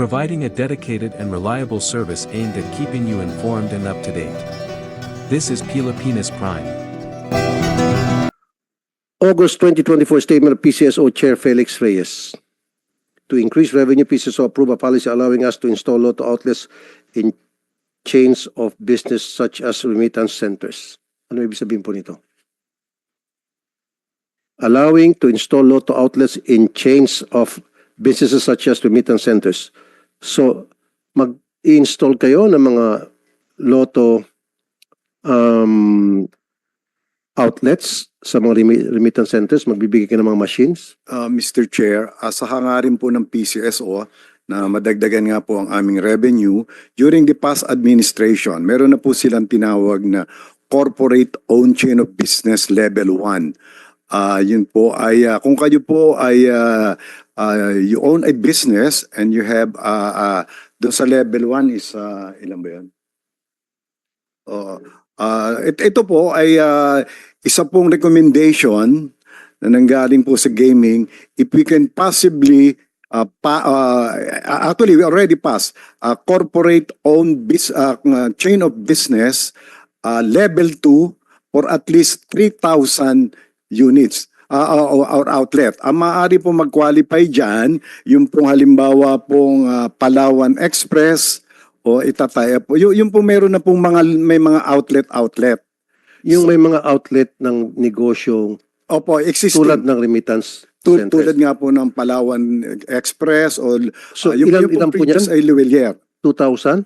providing a dedicated and reliable service aimed at keeping you informed and up to date. This is Pilipinas Prime. August 2024 statement of PCSO Chair Felix Reyes. To increase revenue, PCSO approve a policy allowing us to install lotto outlets in chains of business such as remittance centers. Ano ibig sabihin po nito? Allowing to install lotto outlets in chains of businesses such as remittance centers. So, mag-install kayo ng mga lotto um, outlets sa mga remi- remittance centers, magbibigay ka ng mga machines. Uh, Mr. Chair, uh, sa hangarin po ng PCSO na madagdagan nga po ang aming revenue, during the past administration, meron na po silang tinawag na Corporate Owned Chain of Business Level 1. Ah, yun po ay, ah, kung kayo po ay ah, ah, you own a business and you have, uh, uh, doon sa level 1 is, ah, ilan ba yun? Oo. Ah, it- ito po ay ah, isa pong recommendation na nanggaling po sa gaming, if we can possibly uh, pa, uh, actually we already passed uh, corporate owned bis, uh, chain of business uh, level 2 for at least 3,000 units uh, or, or outlet. Ang maaari po mag-qualify dyan, yung pong halimbawa pong uh, Palawan Express o Itataya po. Yung, yung po meron na pong mga, may mga outlet-outlet. Yung may mga outlet ng negosyo Opo, existing. tulad ng remittance Tu- centers. tulad nga po ng Palawan Express o So, ah, yung, ilan- yung ilan po previous yan? ay Luwelier. 2,000?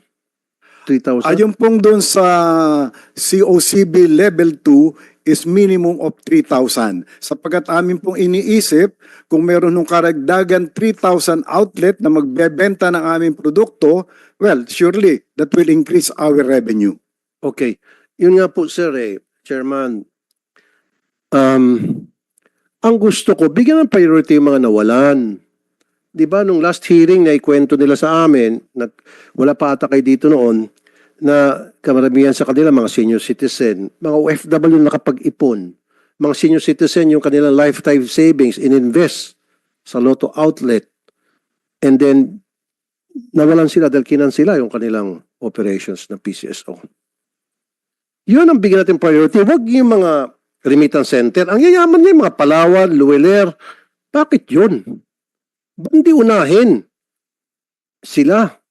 3,000? Ah, yung pong doon sa COCB level 2 is minimum of 3,000. Sapagkat amin pong iniisip kung meron nung karagdagan 3,000 outlet na magbebenta ng aming produkto, well, surely that will increase our revenue. Okay. Yun nga po, sir, eh, Chairman. Um, ang gusto ko, bigyan ng priority yung mga nawalan. Di ba, nung last hearing na ikwento nila sa amin, nag, wala pa ata kayo dito noon, na kamaramihan sa kanila, mga senior citizen, mga OFW na nakapag-ipon, mga senior citizen, yung kanilang lifetime savings, in-invest sa Lotto outlet, and then, nawalan sila dahil kinan sila yung kanilang operations ng PCSO. Yun ang bigyan natin priority. Huwag yung mga remittance center. Ang yayaman niya, yung mga Palawan, Luweler. Bakit yun? Ba't Hindi unahin. Sila.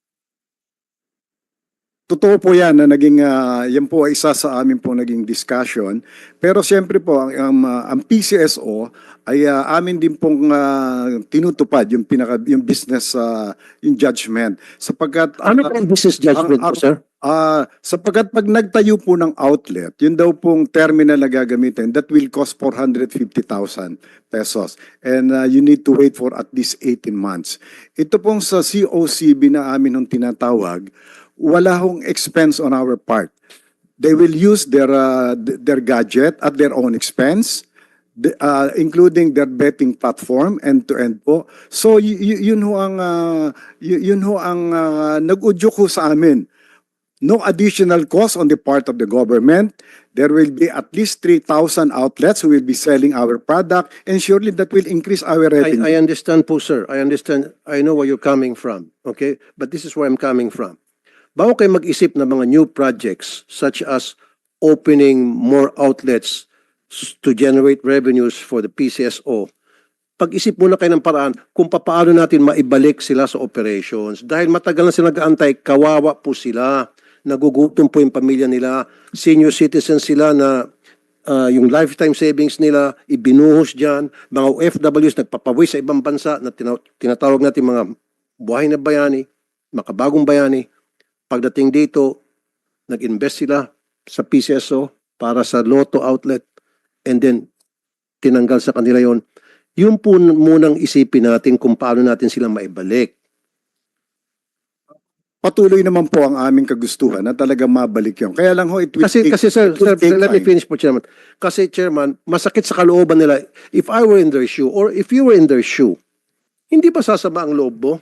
Totoo po yan na naging, ah, yan po ay isa sa amin po naging discussion. Pero siyempre po, ang, ang, ah, ang PCSO ay ah, amin din pong ah, tinutupad yung, pinaka, yung business, ah, yung judgment. Sapagkat, Ano ah, po ang business judgment ang- po, sir? Ah, sapagkat pag nagtayo po ng outlet, yun daw pong terminal na gagamitin, that will cost 450,000 pesos. And ah, you need to wait for at least 18 months. Ito pong sa COCB na amin nung tinatawag, wala hong expense on our part. They will use their th- their gadget at their own expense, the- ah, including their betting platform end-to-end po. So yun ho ang y- yun ho ang ah, nag-udyok ho sa amin no additional cost on the part of the government. There will be at least 3,000 outlets who will be selling our product and surely that will increase our I, revenue. I understand po, sir. I understand. I know where you're coming from. Okay? But this is where I'm coming from. Bago kayo mag-isip ng mga new projects such as opening more outlets to generate revenues for the PCSO, pag-isip muna kayo ng paraan kung paano natin maibalik sila sa operations. Dahil matagal na sila nag-aantay, kawawa po sila. Nagugutom po yung pamilya nila. Senior citizens sila na ah, yung lifetime savings nila ibinuhos dyan. Mga OFWs nagpapawi sa ibang bansa na tina- tinatawag natin mga buhay na bayani, makabagong bayani. Pagdating dito, nag-invest sila sa PCSO para sa Lotto outlet and then tinanggal sa kanila yon. Yung po munang isipin natin kung paano natin sila maibalik. Patuloy naman po ang aming kagustuhan na talagang mabalik yun. Kaya lang ho, it will Kasi take, kasi sir, sir, take let me time. finish po chairman. Kasi chairman, masakit sa kalooban nila. If I were in their shoe or if you were in their shoe, hindi ba sasama ang loob mo?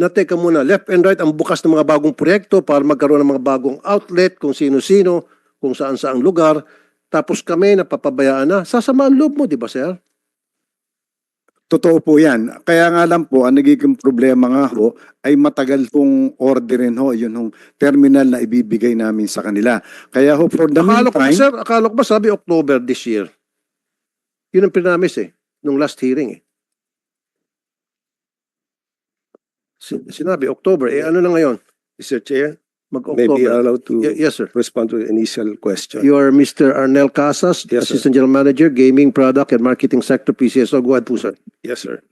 Na teka muna, left and right ang bukas ng mga bagong proyekto para magkaroon ng mga bagong outlet kung sino-sino, kung saan-saang lugar. Tapos kami napapabayaan na. Sasama ang loob mo, di ba sir? Totoo po yan. Kaya nga lang po, ang nagiging problema nga ho, ay matagal pong orderin ho, yun hong terminal na ibibigay namin sa kanila. Kaya ho, for the Akala ko ba, meantime, sir, akala ko ba sabi October this year? Yun ang pinamis eh, nung last hearing eh. Sin- Sinabi October, eh ano na ngayon? Mr. Chair, Mag-October. allowed to Y- yes, sir. respond to the initial question. You are Mr. Arnel Casas, Yes, sir. Assistant General Manager, Gaming Product and Marketing Sector, PCSO. Go ahead po, sir. Yes, sir.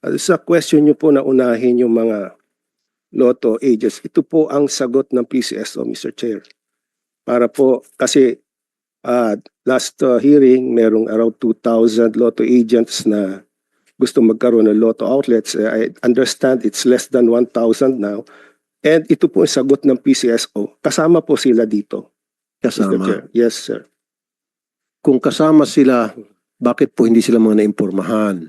Uh, sa question niyo po na unahin yung mga lotto agents, ito po ang sagot ng PCSO, Mr. Chair. Para po, kasi uh, last uh, hearing, merong around 2,000 lotto agents na gusto magkaroon ng lotto outlets. Uh, I understand it's less than 1,000 now. And ito po ang sagot ng PCSO. Kasama po sila dito. Kasama. Yes, sir. Kung kasama sila, bakit po hindi sila mga naimpormahan?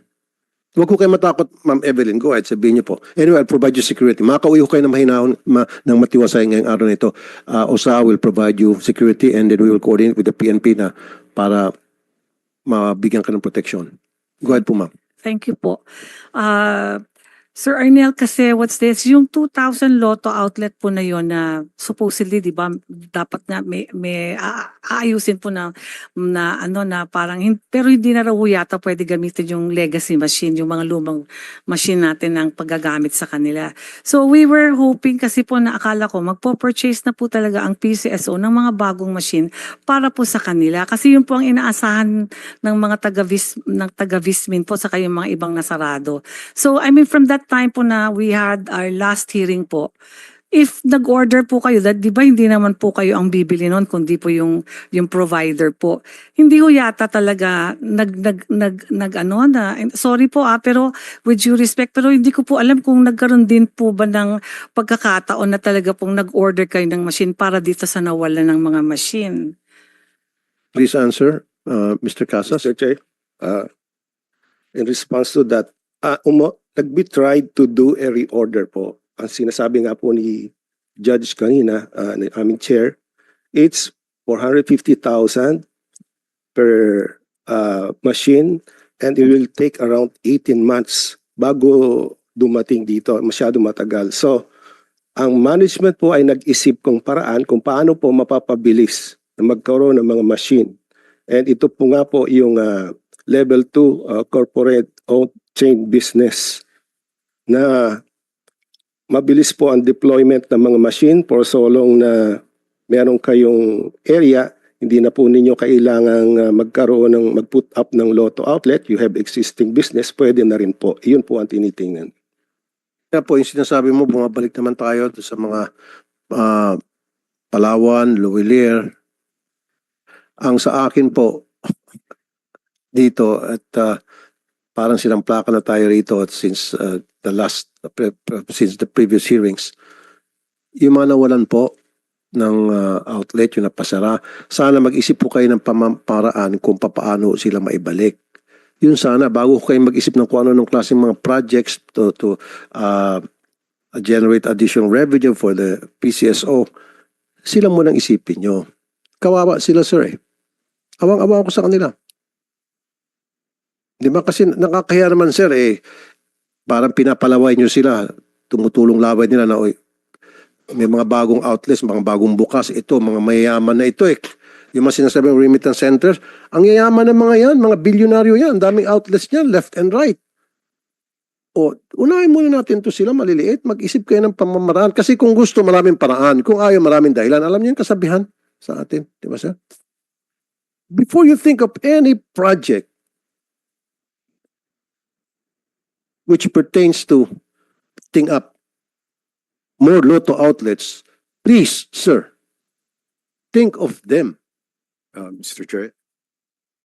Huwag ko kayo matakot, Ma'am Evelyn. Go ahead, sabihin niyo po. Anyway, I'll provide you security. Makauwi ko kayo ng mahinahon, ma, ng matiwasay ngayong araw nito. Uh, OSA will provide you security and then we will coordinate with the PNP na para mabigyan ka ng protection. Go ahead po, ma'am. Thank you po. Uh, Sir Arnel, kasi what's this? Yung 2,000 lotto outlet po na yon na supposedly, di ba, dapat nga may, may aayusin po na, na ano na parang, pero hindi na raw yata pwede gamitin yung legacy machine, yung mga lumang machine natin ng paggagamit sa kanila. So we were hoping kasi po na akala ko magpo-purchase na po talaga ang PCSO ng mga bagong machine para po sa kanila. Kasi yun po ang inaasahan ng mga taga-vis ng taga-vismin po sa yung mga ibang nasarado. So I mean from that time po na we had our last hearing po, if nag-order po kayo, that, di ba hindi naman po kayo ang bibili noon, kundi po yung, yung provider po. Hindi ho yata talaga nag, nag, nag, nag ano na, sorry po ah, pero with due respect, pero hindi ko po alam kung nagkaroon din po ba ng pagkakataon na talaga pong nag-order kayo ng machine para dito sa nawala ng mga machine. Please answer, uh, Mr. Casas. Mr. Chair, uh, in response to that, uh, umo, nag-be tried to do a reorder po. Ang sinasabi nga po ni Judge kanina, uh, ni aming chair, it's 450,000 per uh, machine and it will take around 18 months bago dumating dito. Masyado matagal. So, ang management po ay nag-isip kung paraan kung paano po mapapabilis na magkaroon ng mga machine. And ito po nga po yung uh, level 2 uh, corporate owned chain business na mabilis po ang deployment ng mga machine for so long na meron kayong area hindi na po ninyo kailangang uh, magkaroon ng mag-put up ng lotto outlet. You have existing business pwede na rin po. Iyon po ang tinitingnan. Kaya po, yung sinasabi mo, bumabalik naman tayo sa mga ah, Palawan, Luwilier. Ang sa akin po, dito, at ah, parang silang plaka na tayo rito at since ah, the last, pre- pre- since the previous hearings, yung mga nawalan po ng ah, outlet, yung napasara, sana mag-isip po kayo ng pamamaraan kung papaano sila maibalik. Yun sana bago kayo mag-isip ng kung ano ng klaseng mga projects to to uh, generate additional revenue for the PCSO sila munang isipin nyo. Kawawa sila sir eh. Awang-awa ko sa kanila di ba kasi nakakahiya naman sir eh parang pinapalaway nyo sila tumutulong laway nila na oy may mga bagong outlets, mga bagong bukas, ito, mga mayayaman na ito eh. Yung mga sinasabing remittance centers, ang yayaman ng mga yan, mga bilyonaryo yan, daming outlets niyan, left and right. O, unahin muna natin to sila maliliit, mag-isip kayo ng pamamaraan. Kasi kung gusto, maraming paraan. Kung ayaw, maraming dahilan. Alam niyo yung kasabihan sa atin, di ba sir? Before you think of any project which pertains to putting up more lotto outlets, please, sir, think of them. uh, Mr. Chair,